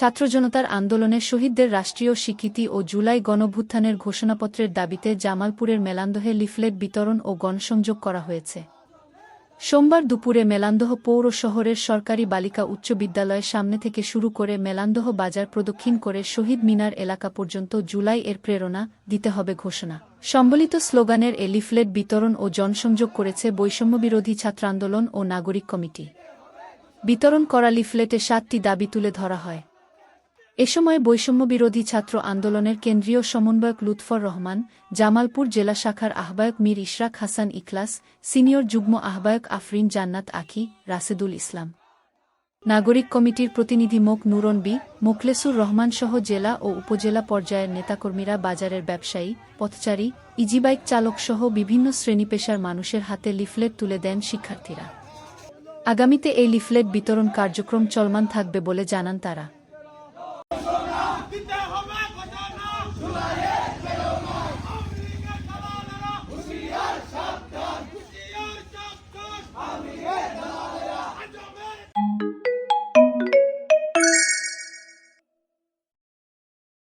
ছাত্র জনতার আন্দোলনে শহীদদের রাষ্ট্রীয় স্বীকৃতি ও জুলাই গণভ্যুত্থানের ঘোষণাপত্রের দাবিতে জামালপুরের মেলান্দহে লিফলেট বিতরণ ও গণসংযোগ করা হয়েছে। সোমবার দুপুরে মেলান্দহ পৌর শহরের সরকারি বালিকা উচ্চ বিদ্যালয়ের সামনে থেকে শুরু করে মেলান্দহ বাজার প্রদক্ষিণ করে শহীদ মিনার এলাকা পর্যন্ত জুলাই এর প্রেরণা দিতে হবে ঘোষণা। সম্বলিত স্লোগানের এ লিফলেট বিতরণ ও জনসংযোগ করেছে বৈষম্যবিরোধী ছাত্র আন্দোলন ও নাগরিক কমিটি। বিতরণ করা লিফলেটে সাতটি দাবি তুলে ধরা হয়। এ সময় বৈষম্যবিরোধী ছাত্র আন্দোলনের কেন্দ্রীয় সমন্বয়ক লুৎফর রহমান, জামালপুর জেলা শাখার আহ্বায়ক মীর ইশরাক হাসান ইখলাস, সিনিয়র যুগ্ম আহ্বায়ক আফরিন জান্নাত আখি, রাসেদুল ইসলাম। নাগরিক কমিটির প্রতিনিধি মোক নুরন বি মোখলেসুর রহমান সহ জেলা ও উপজেলা পর্যায়ের নেতাকর্মীরা বাজারের ব্যবসায়ী, পথচারী, ইজিবাইক চালকসহ বিভিন্ন শ্রেণীপেশার মানুষের হাতে লিফলেট তুলে দেন শিক্ষার্থীরা। আগামীতে এই লিফলেট বিতরণ কার্যক্রম চলমান থাকবে বলে জানান তারা।